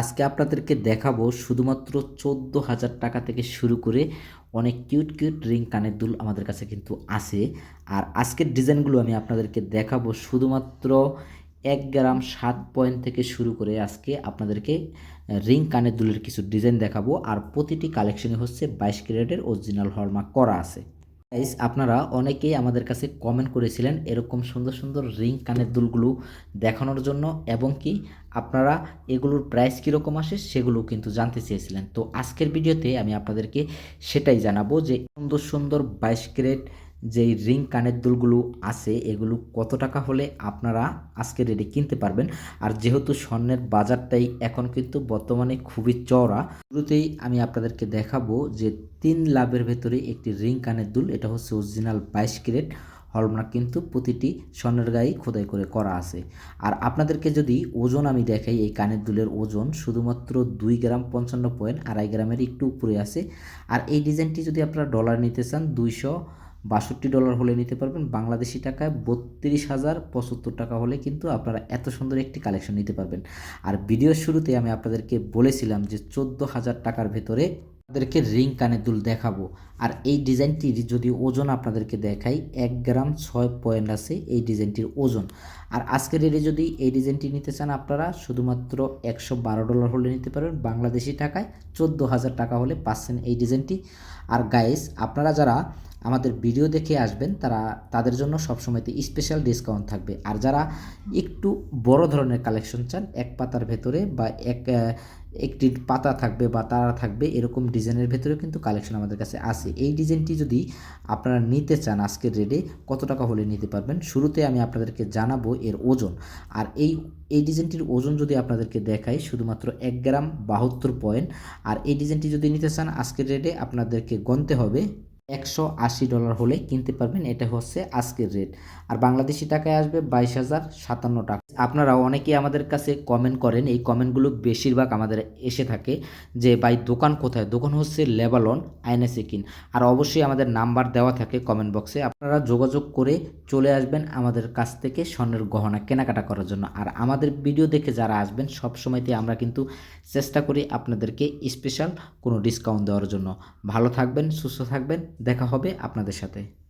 আজকে আপনাদেরকে দেখাবো শুধুমাত্র চোদ্দ হাজার টাকা থেকে শুরু করে অনেক কিউট কিউট রিং কানের দুল আমাদের কাছে কিন্তু আছে। আর আজকের ডিজাইনগুলো আমি আপনাদেরকে দেখাবো শুধুমাত্র এক গ্রাম সাত পয়েন্ট থেকে শুরু করে আজকে আপনাদেরকে রিং কানের দুলের কিছু ডিজাইন দেখাবো। আর প্রতিটি কালেকশনই হচ্ছে বাইশ ক্যারেটের অরিজিনাল হলমার্ক করা আছে। গাইস আপনারা অনেকেই আমাদের কাছে কমেন্ট করেছিলেন এরকম সুন্দর সুন্দর রিং কানের দুলগুলো দেখানোর জন্য এবং কি আপনারা এগুলোর প্রাইস কীরকম আসে সেগুলো কিন্তু জানতে চেয়েছিলেন। তো আজকের ভিডিওতে আমি আপনাদেরকে সেটাই জানাব যে সুন্দর সুন্দর বাইশ ক্যারেট যেই রিং কানের দুলগুলো আছে, এগুলো কত টাকা হলে আপনারা আজকে রেডি কিনতে পারবেন? আর যেহেতু স্বর্ণের বাজারটাই এখন কিন্তু বর্তমানে খুবই চওড়া, শুরুতেই আমি আপনাদেরকে দেখাবো যে তিন লাভের ভেতরে একটি রিং কানের দুল, এটা হচ্ছে অরিজিনাল বাইশ ক্যারেট। হলমার্ক কিন্তু প্রতিটি স্বর্ণের গায়েই খোদাই করে করা আছে। আর আপনাদেরকে যদি ওজন আমি দেখাই, এই কানের দুলের ওজন শুধুমাত্র দুই গ্রাম পঞ্চান্ন পয়েন্ট আড়াই গ্রামের একটু উপরে আছে। আর এই ডিজাইনটি যদি আপনারা ডলার নিতে চান, দুইশো বাষট্টি ডলার হলে নিতে পারবেন। বাংলাদেশি টাকায় বত্রিশ হাজার পঁচাত্তর টাকা হলে কিন্তু আপনারা এত সুন্দর একটি কালেকশন নিতে পারবেন। আর ভিডিওর শুরুতে আমি আপনাদেরকে বলেছিলাম যে চোদ্দ হাজার টাকার ভেতরে আপনাদেরকে রিং কানের দুল দেখাবো। আর এই ডিজাইনটির যদি ওজন আপনাদেরকে দেখাই, এক গ্রাম ছয় পয়েন্ট আছে এই ডিজাইনটির ওজন। আর আজকের রেটে যদি এই ডিজাইনটি নিতে চান আপনারা, শুধুমাত্র একশো বারো ডলার হলে নিতে পারবেন। বাংলাদেশি টাকায় চোদ্দ হাজার টাকা হলে পাচ্ছেন এই ডিজাইনটি। আর গাইস আপনারা যারা আমাদের ভিডিও দেখে আসবেন, তারা তাদের জন্য সবসময়তে স্পেশাল ডিসকাউন্ট থাকবে। আর যারা একটু বড় ধরনের কালেকশন চান, এক পাতার ভেতরে বা এক একটি পাতা থাকবে বা তারা থাকবে, এরকম ডিজাইনের ভেতরেও কিন্তু কালেকশন আমাদের কাছে আছে। এই ডিজাইনটি যদি আপনারা নিতে চান আজকের রেটে কত টাকা হলে নিতে পারবেন? শুরুতে আমি আপনাদেরকে জানাব এর ওজন। আর এই এই ডিজাইনটির ওজন যদি আপনাদেরকে দেখাই, শুধুমাত্র এক গ্রাম বাহাত্তর পয়েন্ট আর এই ডিজাইনটি যদি নিতে চান আজকের রেটে আপনাদেরকে গণতে হবে একশো আশি ডলার হলে কিনতে পারবেন। এটা হচ্ছে আজকের রেট আর বাংলাদেশি টাকায় আসবে বাইশ হাজার সাতান্ন টাকা। আপনারা অনেকেই আমাদের কাছে কমেন্ট করেন। এই কমেন্টগুলো বেশিরভাগ আমাদের এসে থাকে যে, ভাই, দোকান কোথায়? দোকান হচ্ছে লেবালন আইনে সেকিন আর অবশ্যই আমাদের নাম্বার দেওয়া থাকে কমেন্ট বক্সে আপনারা যোগাযোগ করে চলে আসবেন আমাদের কাছ থেকে স্বর্ণের গহনা কেনাকাটা করার জন্য। আর আমাদের ভিডিও দেখে যারা আসবেন সব সময়তে আমরা কিন্তু চেষ্টা করি আপনাদেরকে স্পেশাল কোনো ডিসকাউন্ট দেওয়ার জন্য। ভালো থাকবেন, সুস্থ থাকবেন। দেখা হবে আপনাদের সাথে।